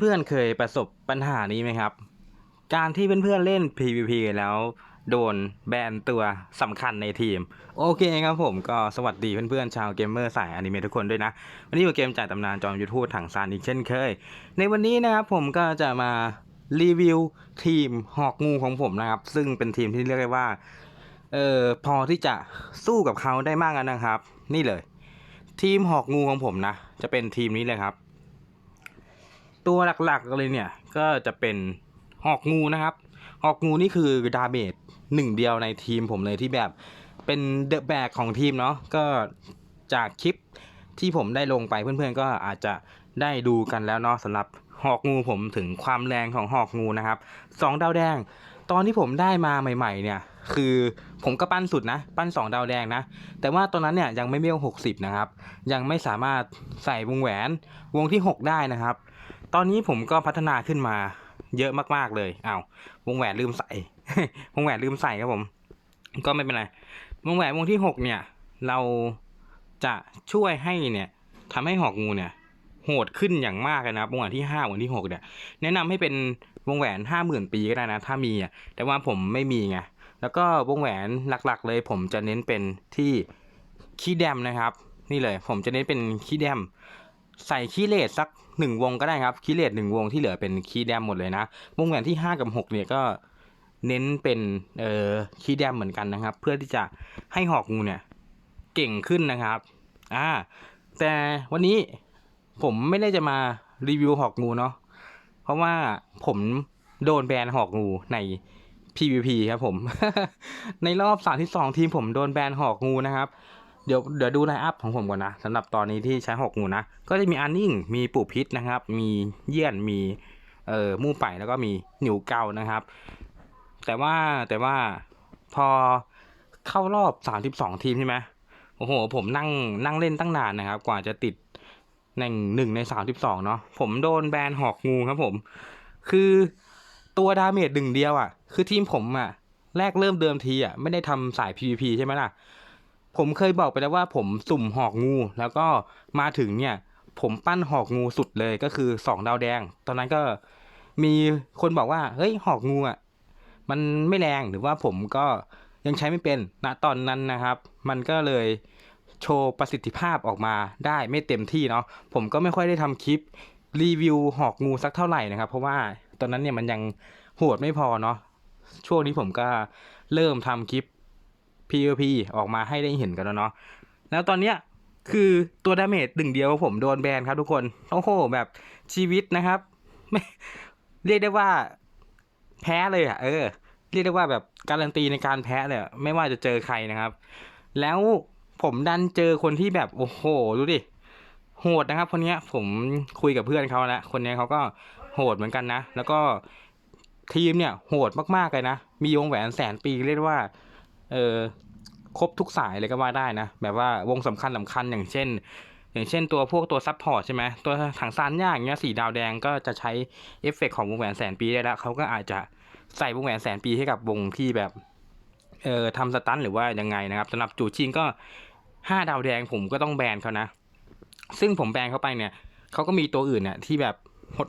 เพื่อนๆเคยประสบปัญหานี้ไหมครับ การที่เพื่อนๆเล่น PVP แล้วโดนแบนตัวสำคัญในทีม โอเคครับผมก็สวัสดีเพื่อนๆชาวเกมเมอร์สายอนิเมะทุกคนด้วยนะ วันนี้อยู่เกมจ่ายตำนานจอมยุทธูถังซานอีกเช่นเคย ในวันนี้นะครับผมก็จะมารีวิวทีมหอกงูของผมนะครับ ซึ่งเป็นทีมที่เรียกได้ว่าเออพอที่จะสู้กับเขาได้มากนะครับ นี่เลย ทีมหอกงูของผมนะ จะเป็นทีมนี้เลยครับ ตัวหลักๆเลยเนี่ย ก็จะเป็นหอกงูนะครับ หอกงูนี่คือดาเมจหนึ่งเดียวในทีมผมเลยที่แบบเป็นเดอะแบกของทีมเนาะก็จากคลิปที่ผมได้ลงไปเพื่อนๆ ก็อาจจะได้ดูกันแล้วเนาะสำหรับหอกงูผมถึงความแรงของหอกงูนะครับสองดาวแดง ตอนที่ผมได้มาใหม่ ๆ เนี่ย คือผมก็ปั้นสุดนะ ปั้นสองดาวแดงนะ แต่ว่าตอนนั้นเนี่ยยังไม่เมลหกสิบนะครับ ยังไม่สามารถใส่วงแหวนวงที่6ได้นะครับ ตอนนี้ผมก็พัฒนาขึ้นมาเยอะมากๆเลยอ้าววงแหวนลืมใส่ วงแหวนลืมใส่ครับผม ก็ไม่เป็นไร วงแหวนวงที่6เนี่ย เราจะช่วยให้เนี่ยทำให้หอกงูเนี่ย โหดขึ้นอย่างมากเลยนะครับวงแหวนที่5วงที่6เนี่ย แนะนำให้เป็นวงแหวนห้าหมื่นปีก็ได้นะ ถ้ามีอะ แต่ว่าผมไม่มีไง แล้วก็วงแหวนหลักๆ เลย ผมจะเน้นเป็นที่คีย์แดมนะครับ นี่เลย ผมจะเน้นเป็นคีย์แดม ใส่คีย์เลสสักหนึ่งวงก็ได้ครับคีย์เลสหนึ่งวงที่เหลือเป็นคีย์แดมหมดเลยนะวงแหวนที่ห้ากับหกเนี่ยก็เน้นเป็นเอ่อคีย์แดมเหมือนกันนะครับ เพื่อที่จะให้หอกงูเนี่ยเก่งขึ้นนะครับอ่าแต่วันนี้ผมไม่ได้จะมารีวิวหอกงูเนาะเพราะว่าผมโดนแบนหอกงูใน PVP ครับผม ในรอบ32ทีมผมโดนแบนหอกงูนะครับ เดี๋ยวเดี๋ยวดูไลน์อัพของผมก่อนนะสำหรับตอนนี้ที่ใช้หอกงูนะ ก็จะมีอันนิ่ง มีปู่พิษนะครับ มีเยี่ยน มีเอ่อมู่ไปแล้วก็มีหนิวเกานะครับ แต่ว่าแต่ว่าพอเข้ารอบ32ทีมใช่ไหมโอ้โห ผมนั่งนั่งเล่นตั้งนานนะครับ กว่าจะติดหนึ่งหนึ่งใน32เนาะผมโดนแบนหอกงูครับผม คือตัวดาเมจหนึ่งเดียวอะ คือทีมผมอะ แรกเริ่มเดิมทีอะ ไม่ได้ทำสาย PVP ใช่ไหมล่ะ ผมเคยบอกไปแล้วว่าผมสุ่มหอกงู แล้วก็มาถึงเนี่ย ผมปั้นหอกงูสุดเลยก็คือสองดาวแดง ตอนนั้นก็มีคนบอกว่า เฮ้ยหอกงูอะมันไม่แรงหรือว่าผมก็ยังใช้ไม่เป็นณตอนนั้นนะครับ มันก็เลยโชว์ประสิทธิภาพออกมาได้ไม่เต็มที่เนาะผมก็ไม่ค่อยได้ทำคลิปรีวิวหอกงูสักเท่าไหร่นะครับ เพราะว่าตอนนั้นเนี่ยมันยังโหดไม่พอเนาะช่วงนี้ผมก็เริ่มทำคลิป PVP ออกมาให้ได้เห็นกันแล้วเนาะแล้วตอนเนี้ยคือตัวดาเมจหนึ่งเดียวผมโดนแบนครับทุกคนโอ้โหแบบชีวิตนะครับไม่เรียกได้ว่าแพ้เลยอะ เออ เรียกได้ว่าแบบการันตีในการแพ้เลยไม่ว่าจะเจอใครนะครับ แล้วผมดันเจอคนที่แบบโอ้โหดูดิโหดนะครับคนนี้ผมคุยกับเพื่อนเขาแล้วคนนี้เขาก็โหดเหมือนกันนะ แล้วก็ทีมเนี่ยโหดมากๆเลยนะ มีวงแหวนแสนปีเรียกว่า เออครบทุกสายเลยก็ว่าได้นะ แบบว่าวงสำคัญสำคัญอย่างเช่น อย่างเช่นตัวพวกตัวซับพอร์ตใช่ไหมตัวถังซานย่างเงี้ยสีดาวแดงก็จะใช้เอฟเฟกต์ของวงแหวนแสนปีได้แล้วเขาก็อาจจะใส่วงแหวนแสนปีให้กับวงที่แบบเอ่อทำสตันหรือว่ายังไงนะครับสำหรับจูชิงก็ห้าดาวแดงผมก็ต้องแบนเขานะ ซึ่งผมแบนเขาไปเนี่ยเขาก็มีตัวอื่นเนี่ยที่แบบ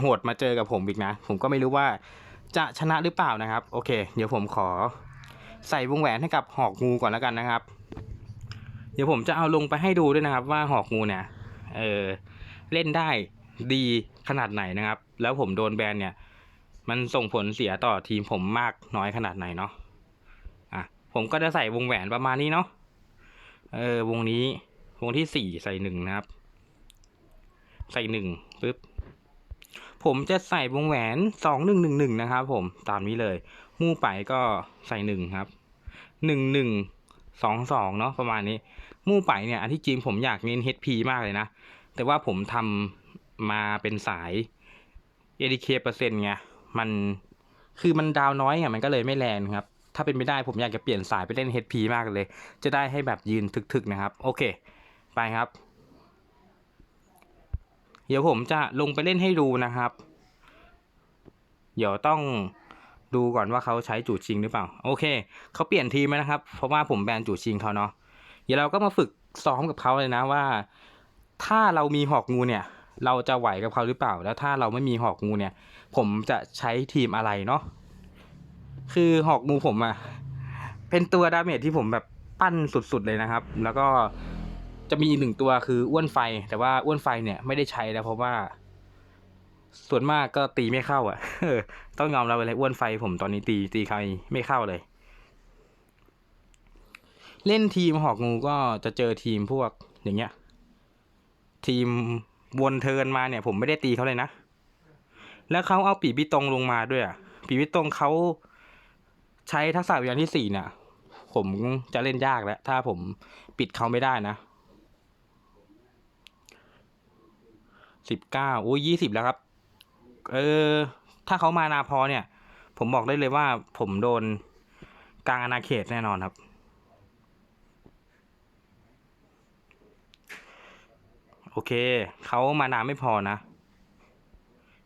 โหดๆมาเจอกับผมอีกนะ ผมก็ไม่รู้ว่าจะชนะหรือเปล่านะครับ โอเค เดี๋ยวผมขอ ใส่วงแหวนให้กับหอกงูก่อนแล้วกันนะครับ เดี๋ยวผมจะเอาลงไปให้ดูด้วยนะครับ ว่าหอกงูเนี่ยเออเล่นได้ดีขนาดไหนนะครับ แล้วผมโดนแบนเนี่ย มันส่งผลเสียต่อทีมผมมากน้อยขนาดไหนเนาะอะผมก็จะใส่วงแหวนประมาณนี้เนาะเออวงนี้วงที่สี่ใส่หนึ่งนะครับ ใส่หนึ่งปึ๊บผมจะใส่วงแหวนสองหนึ่งหนึ่งหนึ่งนะครับผมตามนี้เลย มู่ไปก็ใส่หนึ่งครับหนึ่งหนึ่งสองสองเนาะประมาณนี้ มู่ไปเนี่ยอันที่จริงผมอยากเน้น HP มากเลยนะ แต่ว่าผมทำมาเป็นสาย ADK เปอร์เซ็นต์ไงมันคือมันดาวน้อยไงมันก็เลยไม่แรงครับ ถ้าเป็นไม่ได้ผมอยากจะเปลี่ยนสายไปเล่น HP มากเลย จะได้ให้แบบยืนถึกๆนะครับ โอเค ไปครับ เดี๋ยวผมจะลงไปเล่นให้ดูนะครับ เดี๋ยวต้อง ดูก่อนว่าเขาใช้จู่ชิงหรือเปล่า โอเค เขาเปลี่ยนทีมนะครับ เพราะว่าผมแบนจู่ชิงเขาเนาะเดี๋ยวเราก็มาฝึกซ้อมกับเขาเลยนะว่า ถ้าเรามีหอกงูเนี่ย เราจะไหวกับเขาหรือเปล่า แล้วถ้าเราไม่มีหอกงูเนี่ย ผมจะใช้ทีมอะไรเนาะคือหอกงูผมอะเป็นตัวดาเมจที่ผมแบบปั้นสุดๆเลยนะครับ แล้วก็จะมีอีกหนึ่งตัวคืออ้วนไฟ แต่ว่าอ้วนไฟเนี่ยไม่ได้ใช้แล้วเพราะว่า ส่วนมากก็ตีไม่เข้า อะต้องยอมรับเลยอ้วนไฟผมตอนนี้ตีตีใครไม่เข้าเลย เล่นทีมหอกงูก็จะเจอทีมพวกอย่างเงี้ย ทีมวนเทินมาเนี่ย ผมไม่ได้ตีเขาเลยนะ แล้วเขาเอาปีบิตรงลงมาด้วยอะปีบิตรงเขาใช้ทักษะวิญญาณที่สี่เนี่ยผมจะเล่นยากแล้ว ถ้าผมปิดเขาไม่ได้นะสิบเก้าโอ้ยยี่สิบแล้วครับ เออ ถ้าเขามานาพอเนี่ย ผมบอกได้เลยว่าผมโดนกลางอาณาเขตแน่นอนครับ โอเค เขามานาไม่พอนะ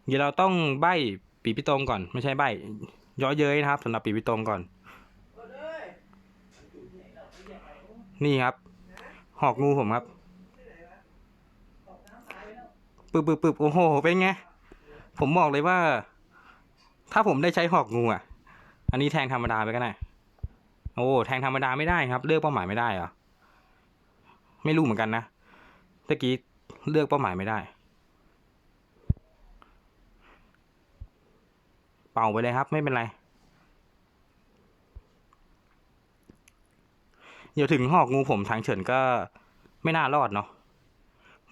เดี๋ยวเราต้องใบปีพิตรงก่อน ไม่ใช่ใบย้อยเย้ยนะครับสำหรับปีพิตรงก่อน นี่ครับ หอกงูผมครับ ปึ๊บปึ๊บปึ๊บโอ้โห เป็นไง ผมบอกเลยว่า ถ้าผมได้ใช้หอกงูอะ อันนี้แทงธรรมดาไปก็ได้ โอ้แทงธรรมดาไม่ได้ครับ เลือกเป้าหมายไม่ได้เหรอ ไม่รู้เหมือนกันนะเมื่อกี้เลือกเป้าหมายไม่ได้ เป่าไปเลยครับไม่เป็นไร เดี๋ยวถึงหอกงูผมทางเฉินก็ไม่น่ารอดเนาะ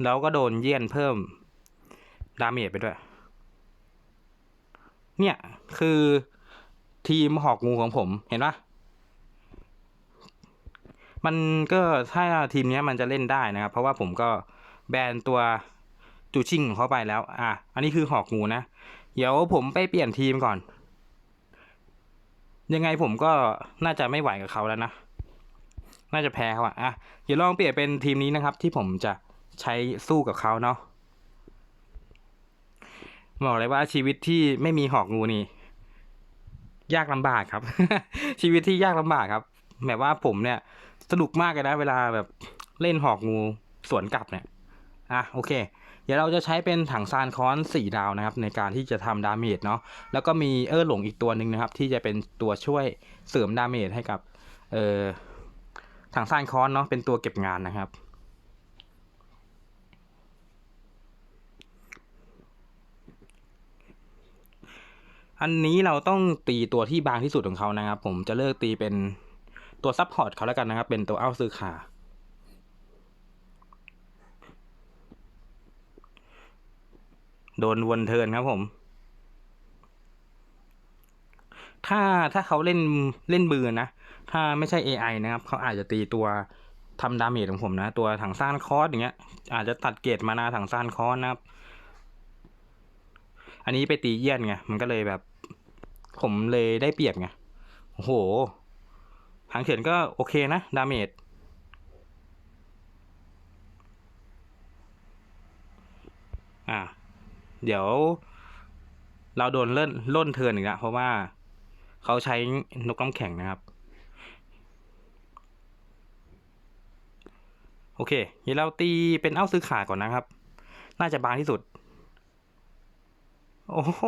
แล้วก็โดนเยี่ยนเพิ่ม ดาเมจไปด้วย เนี่ยคือทีมหอกงูของผมเห็นปะมันก็ถ้าทีมนี้มันจะเล่นได้นะครับ เพราะว่าผมก็แบนตัวจูชิ่งของเขาไปแล้ว อะ อันนี้คือหอกงูนะ เดี๋ยวผมไปเปลี่ยนทีมก่อน ยังไงผมก็น่าจะไม่ไหวกับเขาแล้วนะ น่าจะแพ้เขาอะอะ เดี๋ยวลองเปลี่ยนเป็นทีมนี้นะครับ ที่ผมจะใช้สู้กับเขาเนาะ บอกเลยว่าชีวิตที่ไม่มีหอกงูนี่ ยากลำบากครับ ชีวิตที่ยากลำบากครับแบบว่าผมเนี่ย สนุกมากเลยนะ เวลาแบบเล่นหอกงูสวนกลับเนี่ยอะโอเค เดี๋ยวเราจะใช้เป็นถังซานคอนสี่ดาวนะครับ ในการที่จะทำดาเมจเนาะแล้วก็มีเออหลงอีกตัวหนึ่งนะครับ ที่จะเป็นตัวช่วยเสริมดาเมจให้กับ เอ่อถังซานคอนเนาะเป็นตัวเก็บงานนะครับ อันนี้เราต้องตีตัวที่บางที่สุดของเขานะครับ ผมจะเลือกตีเป็นตัวซับพอร์ตเขาแล้วกันนะครับ เป็นตัวเอ้าซื้อขาโดนวนเทินครับผม ถ้าถ้าเขาเล่นเล่นบือนะ ถ้าไม่ใช่ AI นะครับ เขาอาจจะตีตัวทำดาเมจของผมนะ ตัวถังซ่านคอสอย่างเงี้ย อาจจะตัดเกรดมานาถังซ่านคอสนะครับ อันนี้ไปตีเยี่ยนไง มันก็เลยแบบ ผมเลยได้เปรียบไง โอ้โหทางเฉินก็โอเคนะ ดาเมจ อ่าเดี๋ยว เราโดนเล่นล่นเทินอีกแล้วเพราะว่าเขาใช้นกน้ำแข็งนะครับ โอเคเดี๋ยวเราตีเป็นเอ้าซื้อขาก่อนนะครับ น่าจะบางที่สุด โอ้โห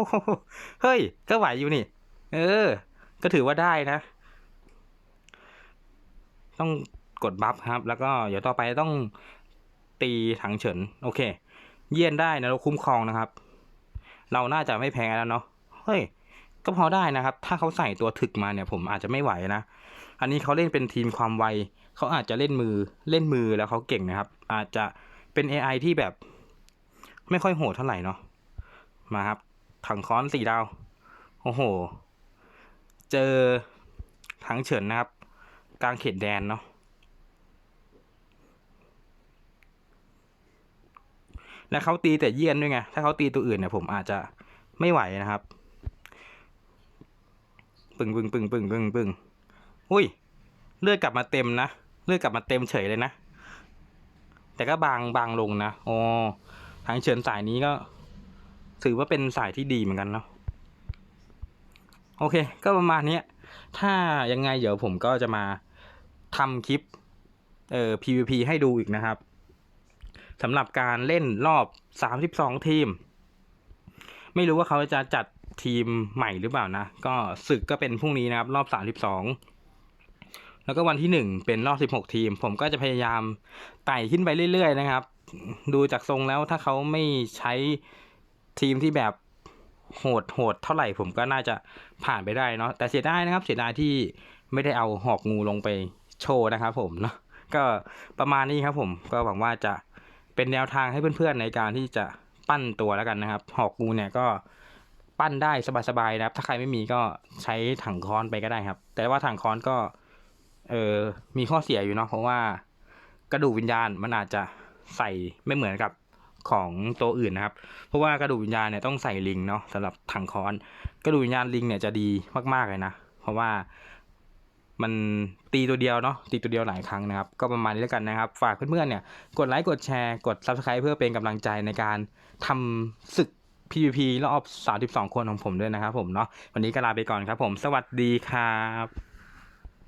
เฮ้ย ก็ไหวอยู่นี่ เออ ก็ถือว่าได้นะ ต้องกดบัฟครับ แล้วก็เดี๋ยวต่อไปต้องตีถังเฉิน โอเค เยี่ยนได้นะเราคุ้มครองนะครับ เราน่าจะไม่แพ้แล้วเนาะเฮ้ยก็พอได้นะครับ ถ้าเขาใส่ตัวถึกมาเนี่ย ผมอาจจะไม่ไหวนะ อันนี้เขาเล่นเป็นทีมความไว เขาอาจจะเล่นมือ เล่นมือแล้วเขาเก่งนะครับ อาจจะเป็น AI ที่แบบ ไม่ค่อยโหดเท่าไหร่เนาะ มาครับ ถังค้อนสี่ดาว โอ้โห เจอถังเฉินนะครับ กลางเขตแดนเนาะและเขาตีแต่เยี่ยนด้วยไง ถ้าเขาตีตัวอื่นเนี่ยผมอาจจะไม่ไหวนะครับ ปึงปึงปึงปึงปึงปึงอุ้ย เลือดกลับมาเต็มนะ เลือดกลับมาเต็มเฉยเลยนะ แต่ก็บางบางลงนะ อ๋อ ทางเฉินสายนี้ก็ ถือว่าเป็นสายที่ดีเหมือนกันเนาะ โอเค ก็ประมาณนี้ถ้ายังไงเดี๋ยวผมก็จะมาทำคลิปเอ่อ PVP ให้ดูอีกนะครับสำหรับการเล่นรอบ 32 ทีม ไม่รู้ว่าเขาจะจัดทีมใหม่หรือเปล่านะ ก็ศึกก็เป็นพรุ่งนี้นะครับ รอบ 32 แล้วก็วันที่ 1 เป็นรอบ 16 ทีม ผมก็จะพยายามไต่ขึ้นไปเรื่อยๆนะครับ ดูจากทรงแล้วถ้าเขาไม่ใช้ทีมที่แบบ โหดโหดเท่าไหร่ผมก็น่าจะผ่านไปได้เนาะแต่เสียดายนะครับ เสียดายที่ไม่ได้เอาหอกงูลงไปโชว์นะครับผมเนาะก็ประมาณนี้ครับผมก็หวังว่าจะเป็นแนวทางให้เพื่อนๆในการที่จะปั้นตัวแล้วกันนะครับ หอกงูเนี่ยก็ปั้นได้สบายๆนะครับ ถ้าใครไม่มีก็ใช้ถังค้อนไปก็ได้ครับ แต่ว่าถังค้อนก็เออมีข้อเสียอยู่เนาะเพราะว่ากระดูกวิญญาณมันอาจจะใส่ไม่เหมือนกับ ของตัวอื่นนะครับ เพราะว่ากระดูกวิญญาณเนี่ยต้องใส่ลิงเนาะสำหรับถังค้อน กระดูกวิญญาณลิงเนี่ยจะดีมากๆเลยนะ เพราะว่ามันตีตัวเดียวเนาะตีตัวเดียวหลายครั้งนะครับ ก็ประมาณนี้แล้วกันนะครับ ฝากเพื่อนๆเนี่ยกดไลค์กดแชร์กด subscribe เพื่อเป็นกำลังใจในการทำศึก PVP รอบ 32 คนของผมด้วยนะครับผมเนาะวันนี้ก็ลาไปก่อนครับผม สวัสดีครับ